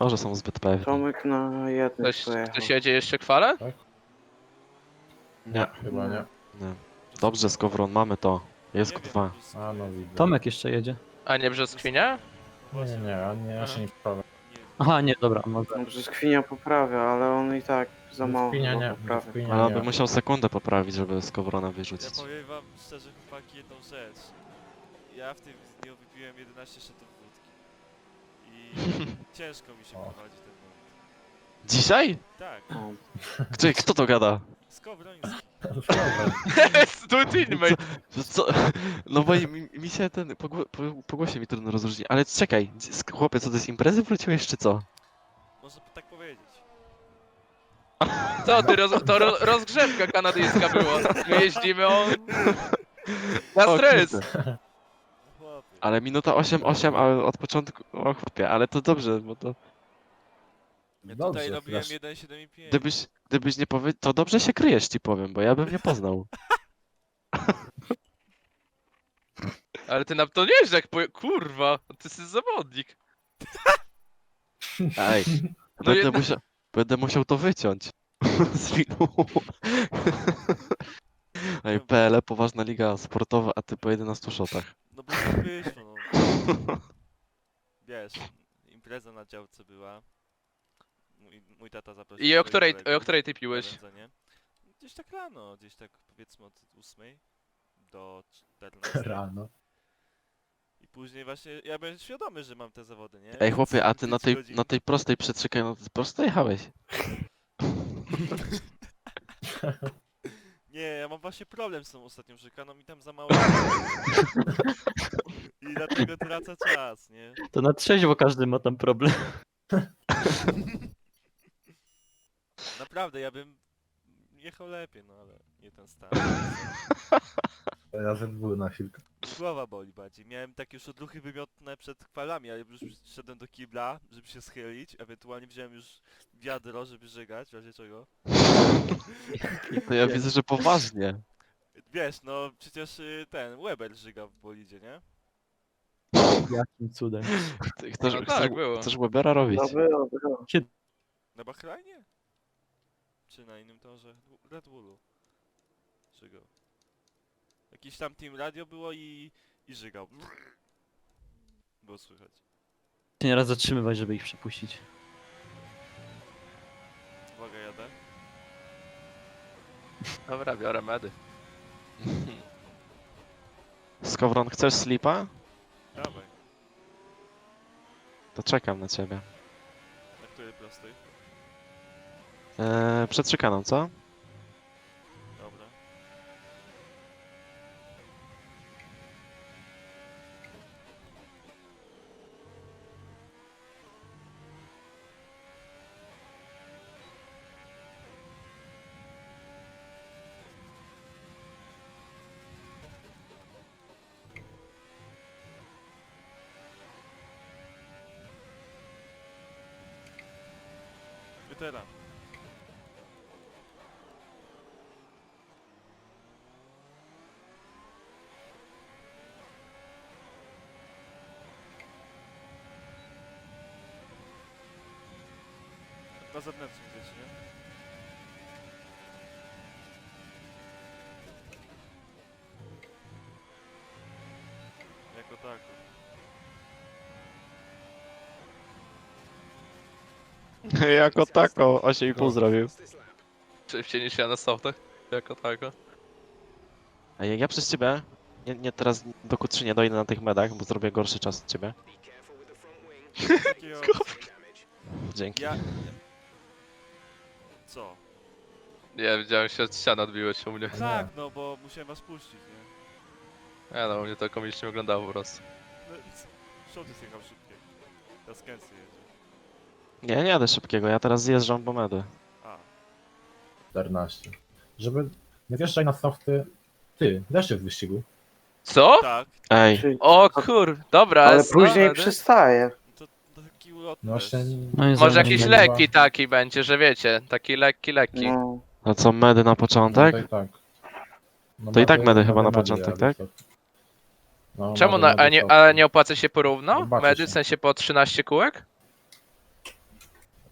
Może są zbyt pewni. Tomek na jednym Ktoś, pojechał. ktoś jedzie jeszcze kwale? Nie, Chyba nie. nie. Dobrze, Skowron, mamy to. Jest Nie wiem, Q2. po A no widzę. Tomek jeszcze jedzie. A nie Brzoskwinia? Nie, nie, nie, ja, nie, ja się nie wprawiam. Aha, nie, dobra, może. No, Brzoskwinia poprawia, ale on i tak za mało chyba nie, poprawia. Ale on nie. by musiał sekundę poprawić, żeby Skowrona Ja wyrzucić. powiem wam szczerze, chłopaki, jedną rzecz. Ja w tym dniu wypiłem 11 szatów. I ciężko mi się prowadzi ten moment. Dzisiaj? Tak, O, Gdzie, kto to gada? Skowroński. Stu teammate. Co- Co? No bo mi, mi się ten, po, gło- po, po głosie mi trudno rozróżnić. Ale czekaj, sk- chłopie, co to z imprezy wróciłeś czy co? Można tak powiedzieć. Co ty, roz, to ro, rozgrzewka kanadyjska była. My jeździmy, on... Na O stres! kurde. Ale minuta 8-8, ale od początku, o chłopie, ale to dobrze, bo to... Ja Dobrze, tutaj robiłem flash. 1,7,5. Gdybyś, gdybyś nie powiedział, to dobrze się kryjesz ci powiem, bo ja bym nie poznał. Ale ty nam to nie jest jak poje... Kurwa, ty jesteś zawodnik. Ej, No będę, jedna- musiał, będę musiał to wyciąć. Z filmu. Ej, PL, poważna liga sportowa, a ty po 11 shotach. No bo tak wyszło, no. Wiesz, impreza na działce była. Mój, mój tata zaprosił I o swoich której, kolegów o której ty na piłeś? wędzenie. Gdzieś tak rano, gdzieś tak powiedzmy od 8 do 14. Rano. I później właśnie, ja byłem świadomy, że mam te zawody, nie? Ej chłopie, a ty na tej, na tej prostej przetrzykaj, no ty prosto jechałeś. Nie, ja mam właśnie problem z tą ostatnią szykaną i tam za mało. I dlatego tracę czas, nie? To na trzeźwo każdy ma tam problem. Naprawdę, ja bym jechał lepiej, no ale nie ten stan. Ja ZW na chwilkę. Głowa boli bardziej. Miałem takie już odruchy wymiotne przed kwalami, ale już szedłem do kibla, żeby się schylić. Ewentualnie wziąłem już wiadro, żeby żygać, w razie czego. To ja widzę, że poważnie. Wiesz, no przecież y, ten Weber żyga w bolidzie, nie? Jakim cudem. Ty Chcesz, No tak, chcesz, było. chcesz Webera robić? No było, było. Na Bahrajnie? Czy na innym torze? Red Bullu. Żygał. Jakiś tam team radio było i, i żygał. Było słychać. Się nieraz zatrzymywać, żeby ich przepuścić. Uwaga, jadę. Dobra, biorę medy. Skowron, chcesz slipa? Dawaj. To czekam na ciebie. Na której prostej? Eee, przed szykaną, co? Dobra. I teraz. Na zewnętrznym dzieci, nie? Jako tako. jako tako, 8,5 zrobił. Szybciej niż ja na softach. Jako tako. A jak ja przez ciebie, nie, nie teraz do Q3 nie dojdę na tych medach, bo zrobię gorszy czas od ciebie. Takiego... Dzięki. Ja... Co? Nie, widziałem się od ściany odbiłeś u mnie. Tak, no bo musiałem was puścić, nie? Nie no, u mnie to komicznie wyglądało po prostu. No, Shorty jechał szybciej. Teraz Kency jedzie. Nie, nie jadę szybkiego, ja teraz zjeżdżam po medy. A, 14. Żeby nie wjeżdżaj na softy. Ty, deszcie w wyścigu. Co? tak. Ej, Czyli- O kur... Dobra, Ale co, później medy? przestaje. To, No właśnie. No i Może jakiś nie lekki taki będzie, że wiecie, taki lekki, lekki. No, a co, medy na początek? No, to i tak. No, To i tak medy chyba na medy początek, tak? No, Czemu medy, na, medy a, nie, a nie opłaca się porówno? Zobaczysz Medy w się. sensie po 13 kółek?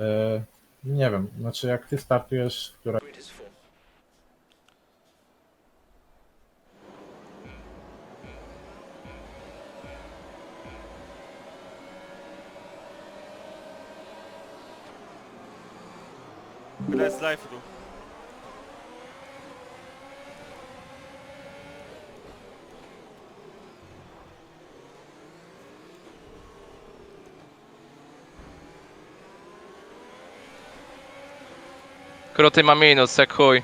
E, nie wiem, znaczy jak ty startujesz, która Gra z life tu. Kruty ma minus, jak chuj.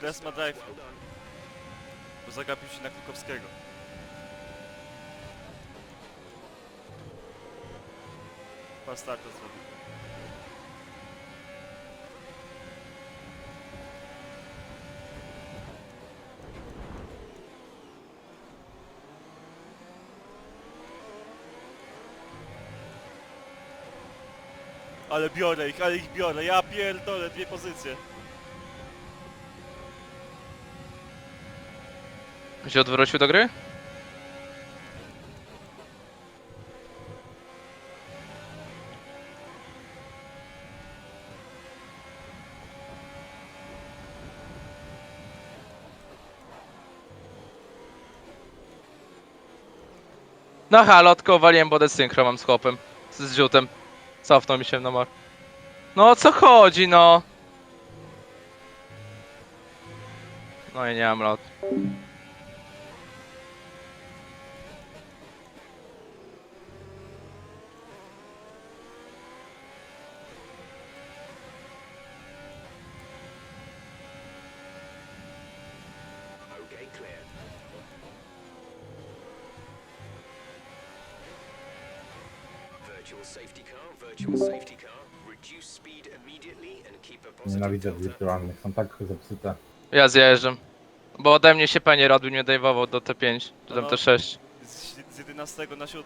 Gres ma drive. Bo zagapił się na Krukowskiego. Fast starta zrobił. Ale biorę ich, ale ich biorę, ja pierdolę, dwie pozycje. Się odwrócił do gry? No halo, tylko waliłem bodę synchro mam z chłopem. Z z ziutem. Cofnął mi się na mar. No o co chodzi no? No i nie mam lot. Virtual safety car, virtual safety car. Reduce speed immediately and keep a positive nienawidzę wirtualnych, są tak zepsute. Ja zjeżdżam. Bo ode mnie się panie robił, mnie dajwował do T5, czy tam No. T6. Z, z 11 na 7.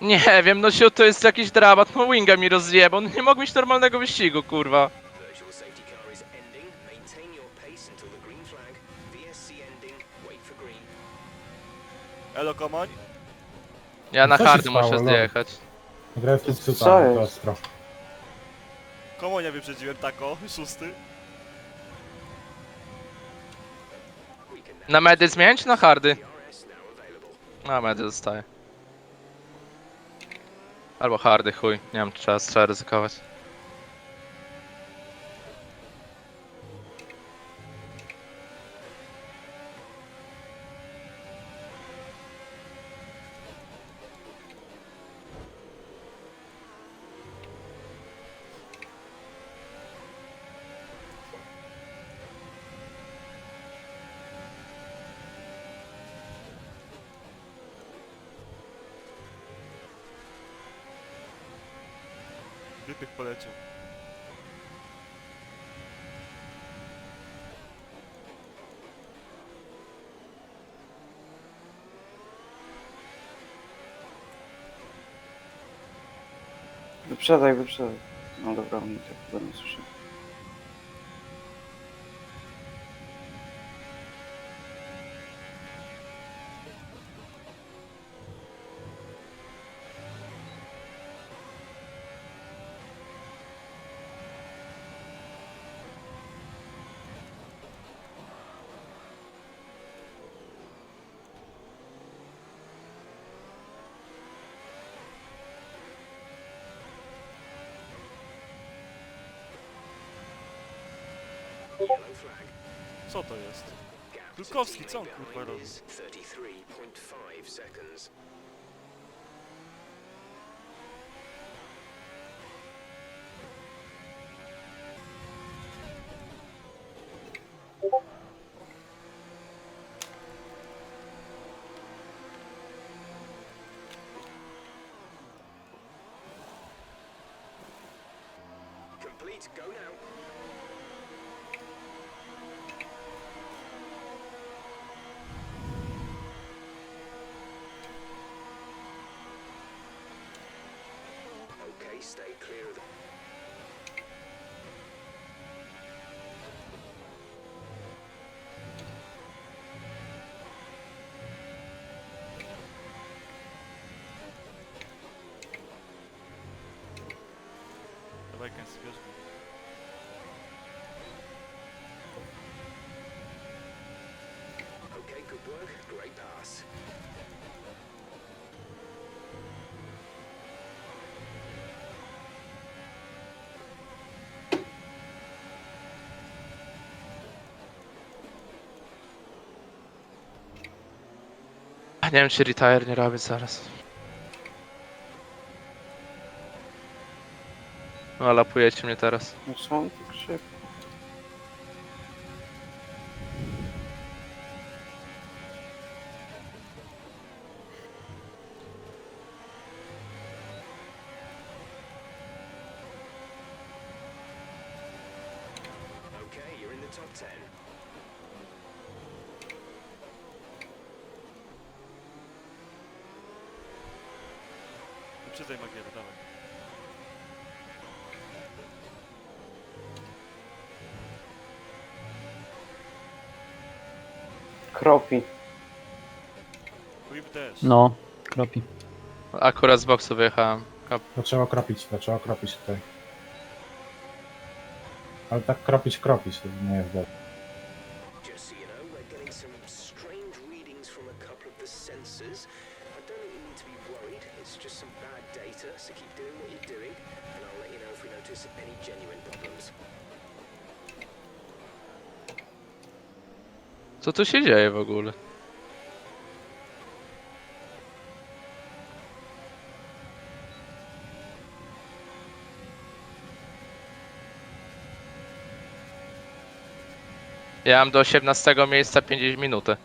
Nie wiem, no siu, to jest jakiś dramat, no Winga mi rozjebał, no nie mogę mieć normalnego wyścigu, kurwa. Virtual safety car is ending. Maintain your pace until the green flag. VSC ending. Wait for green. Elo Komoń? Ja na Co się hardy muszę stało, no? zjechać. Gra jest Co jest? to ostro. Komonia wyprzedziłem, tako, szósty. Na medy zmienić, czy na hardy? Na medy zostaje. Albo hardy, chuj, nie wiem, trzeba, trzeba ryzykować. Wyprzedaj, wyprzedaj. No dobra, mnie tak chyba nie słyszę. Yellow flag. Co to jest? Gap to Krukowski, co on teammate kurwa behind robi? is 33.5 seconds. Please stay clear of the... Okay, good work. Great pass. Nie wiem czy retire nie robię zaraz. No lapujecie mnie teraz. No on tak szybko? Okay, you're in the top 10. Wyprzedzaj Magiera, dawaj. Kropi. Whip. No, kropi. Akurat z boksu wyjechałem. To trzeba okropić, to trzeba okropić tutaj. Ale tak kropić, kropić, to nie jest dobre. Just so you know, we're getting some strange readings from a couple of the sensors. Don't think you need to be worried. It's just some bad data, so keep doing what you're doing, and I'll let you know if we notice any genuine problems. Co tu się dzieje w ogóle? Ja mam do 18 miejsca 50 minuty.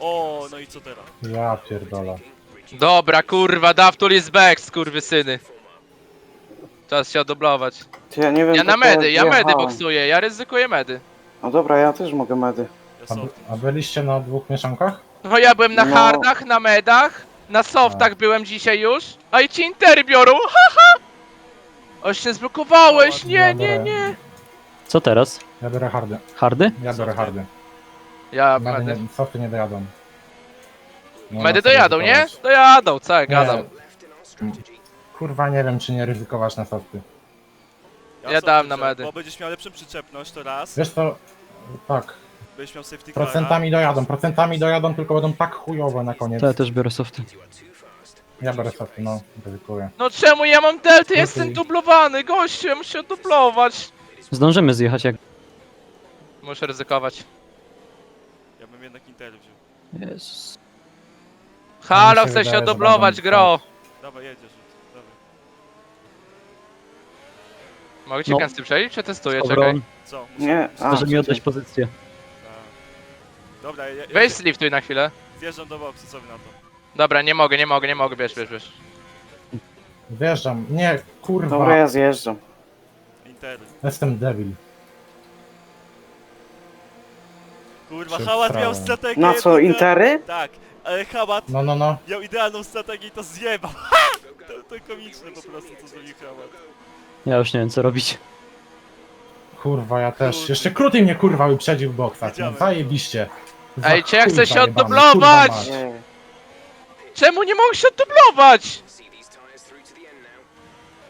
O, no i co teraz? Ja pierdolę. Dobra, kurwa, Daftul is back, skurwysyny. Czas się odoblować. Ty, ja nie wiem, Ja na medy, ja medy wjechałem. boksuję, ja ryzykuję medy. No dobra, ja też mogę medy. Ja A, by- a byliście na dwóch mieszankach? No ja byłem na No. hardach, na medach, na softach byłem dzisiaj już, a i ci intery biorą, haha! Oś się zblokowałeś, nie, nie, nie. Co teraz? Ja biorę hardy. Hardy? Ja biorę hardy. Ja Medy medy. nie, softy nie dojadą. Nie ma Medy co dojadą, nie? ryzykować. Dojadą, co ja Nie, gadam. Kurwa nie wiem czy nie ryzykować na softy. Ja dałem na medy. Bo będziesz miał lepszą przyczepność, to raz. Wiesz co, tak, Będziesz miał safety cara. procentami dojadą, procentami dojadą, tylko będą tak chujowe na koniec. To ja też biorę softy. Ja biorę softy, no, ryzykuję. No czemu ja mam delty, jestem dublowany, gościu, ja muszę dublować. Zdążymy zjechać jak... Muszę ryzykować. Jednak intery wziął. Jezus. Halo, się chcę się wydaje, że odublować, będą- gro. Dawaj, jedziesz. rzut, Dawaj. Mogę cię No. no. przejść? Przetestuję, czekaj. Obron, Co? Muszę... Nie, a, może mi oddać pozycję. A. Dobra, ja, ja, Weź sliftuj na chwilę. Wjeżdżam do boksu, co wy na to? Dobra, nie mogę, nie mogę, nie mogę, bierz, bierz, bierz. Wjeżdżam, nie, kurwa, Dobra, ja zjeżdżam. Intery. jestem debil. Kurwa, Hałat miał strategię. Na co, tylko- intery? Tak, ale Hałat No, no, no, miał idealną strategię i to zjebał. to, to komiczne po prostu, co zrobił Hałat. Ja już nie wiem co robić. kurwa, ja też. Jeszcze Kruty mnie kurwa wyprzedził w boksach, no Widziałem. zajebiście. Za Ej, czy ja chuj chcę się zajebany, oddublować? kurwa mać. Nie. Czemu nie mogę się now.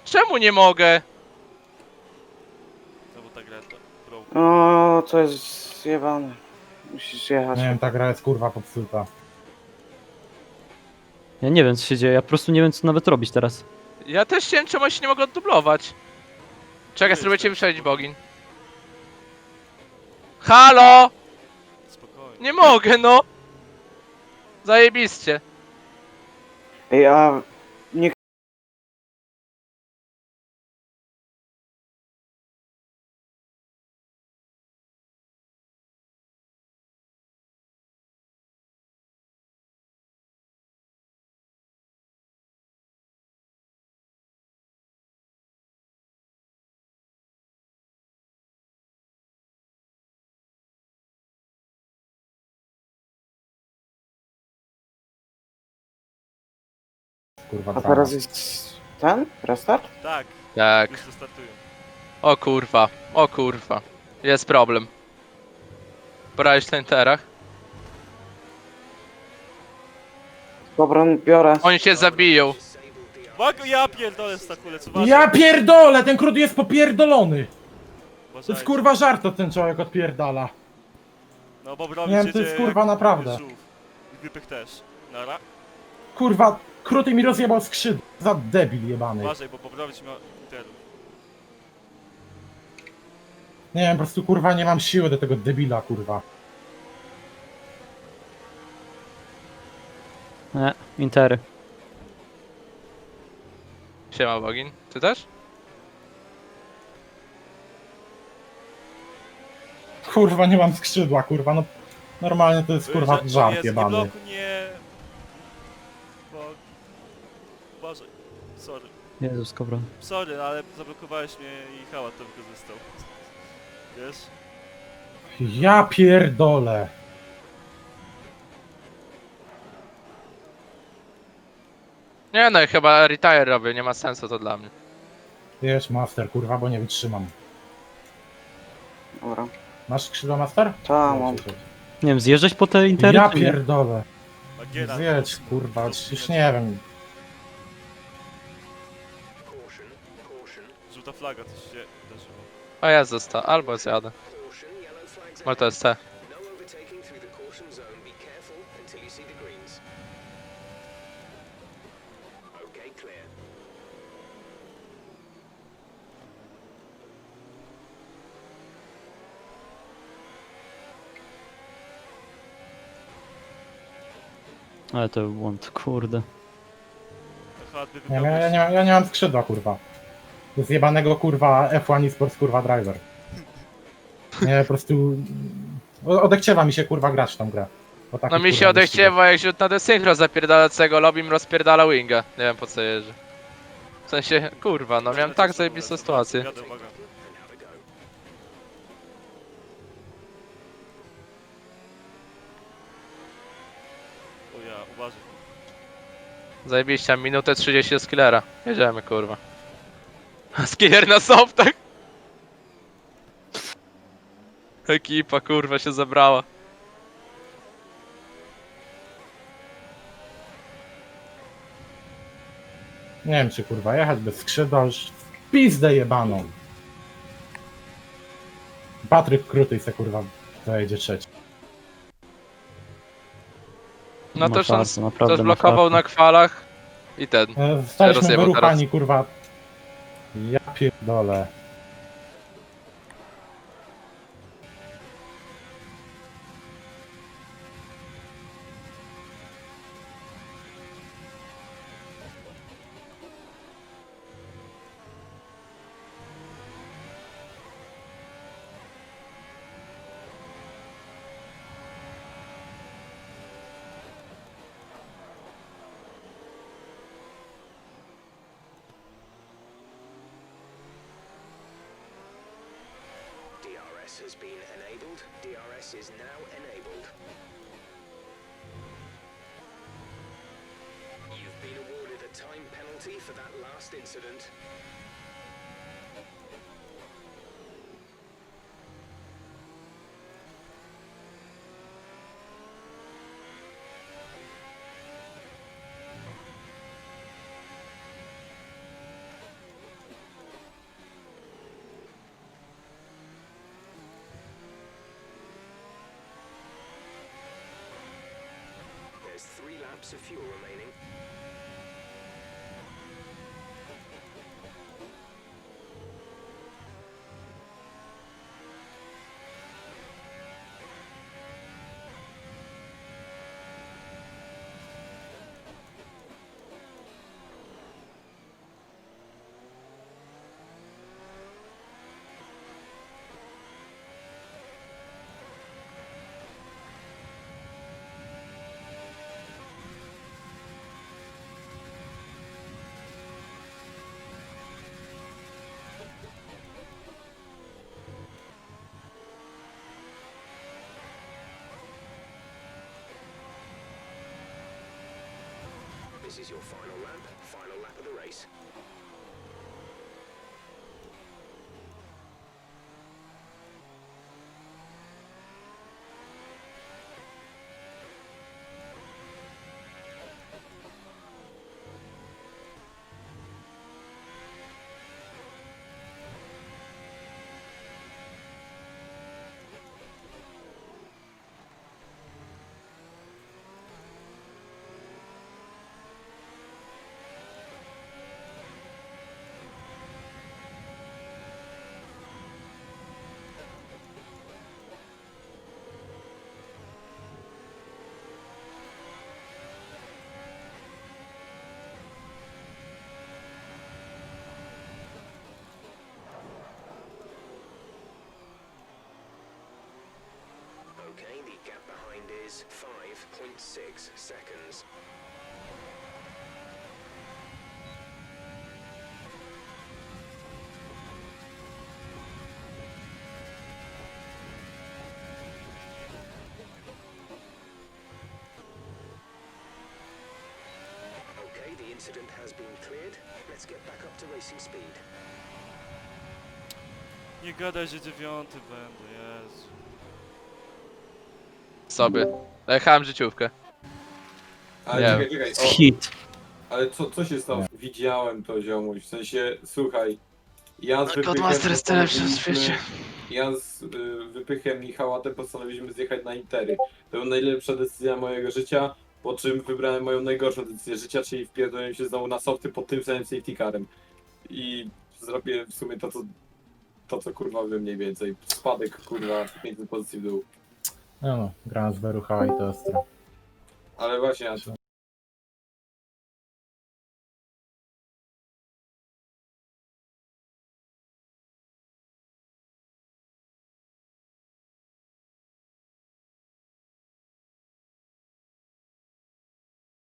Czemu nie mogę? Gra, to bro. O, to jest zjebane. Musisz jechać. Nie wiem, ta gra jest kurwa popsuta. Ja nie wiem co się dzieje, ja po prostu nie wiem co nawet robić teraz. Ja też chciałem, czemu się nie mogę oddublować. Czekaj, spróbuję cię wyprzedzić, Bogin. Halo! Spokojnie. Nie mogę, no! Zajebiście. Ej, a kurwa A teraz jest ten? Restart? Tak, Tak. już. O kurwa, o kurwa. Jest problem. Brałeś w Tenterach? Dobra, biorę. Oni się zabiją. Ja pierdolę stakulec, uważaj. Ja pierdolę, ten krót jest popierdolony! To jest kurwa żart, to ten człowiek odpierdala. No bo Nie wiem, to jest, kurwa, naprawdę. I też. Nara. Kurwa, króty mi rozjebał skrzydło. Za debil jebany. Uważaj, bo Bobrowicz ma interu. Nie wiem, po prostu kurwa nie mam siły do tego debila, kurwa. Nie, Intery. Siema Bogin. Ty też? Kurwa, nie mam skrzydła, kurwa, no. Normalnie to jest kurwa Że- żart jest, Nie jebany. bloku, nie... Bo... Uważaj. Sorry. Jezus, kobra. Sorry, ale zablokowałeś mnie i hałat to wykorzystał. Wiesz? Ja pierdolę. Nie no, chyba retire robię, nie ma sensu to dla mnie. Wiesz, master, kurwa, bo nie wytrzymam. Dobra. Masz skrzydła, master? Ta, mam. Nie wiem, zjeżdżać po te Intery? Ja czy nie? pierdolę. Zjedź, kurwa, już nie wiem. Żółta flaga, coś się wydarzyło. A ja zosta, albo zjadę. Może to jest C. No. Ale to był błąd, kurde. Nie, wybrał ja, ja, nie, mam- ja nie mam skrzydła, kurwa. Z jebanego, kurwa, F1 eSports, kurwa, driver. Nie, po prostu... o- Odechciewa mi się, kurwa, grać w tą grę. Po No mi się kurwa, odechciewa jak rzut na desynchro zapierdalacego lobim rozpierdala winga. Nie wiem po co jeżdżę. W sensie, kurwa, no miałem tak zajebistą sytuację. Jadę, uwaga. And have a go. O ja, uważaj. Zajebiście, minutę 30 z killera. Jedziemy, kurwa. Skiller na softach! Ekipa, kurwa, się zebrała. Nie wiem, czy, kurwa, jechać bez skrzydła, już w pizdę jebaną. Patryk Kruty se, kurwa, zajedzie trzeci. No Ma też on farta, naprawdę też ma blokował farta. na kwalach. I ten. E, Staliśmy rozjebał wyruchani, kurwa. Ja pierdolę. DRS has been enabled. DRS is now enabled. You've been awarded a time penalty for that last incident. Perhaps a few remaining. This is your final lap, final lap of the race. Okay, the gap behind is 5.6 seconds. Okay, the incident has been cleared. Let's get back up to racing speed. Nie gadaj, że dziewiąty będę, Jezu. Sobie. Jechałem życiówkę. Ale Nie. czekaj, czekaj. O, Hit. ale co, co się stało? Widziałem to ziomuś, w sensie, słuchaj. Ja z wypychem Codemaster jest najlepszy na postanowiliśmy- świecie. Ja z y, wypychem i hałatem postanowiliśmy zjechać na intery. To była najlepsza decyzja mojego życia, po czym wybrałem moją najgorszą decyzję życia, czyli wpierdoliłem się znowu na softy pod tym samym safety carem. I zrobię w sumie to, co to, co kurwa wy mniej więcej. Spadek kurwa w pięknej pozycji w dół. No no, grałem z i to ostro. Ale właśnie, a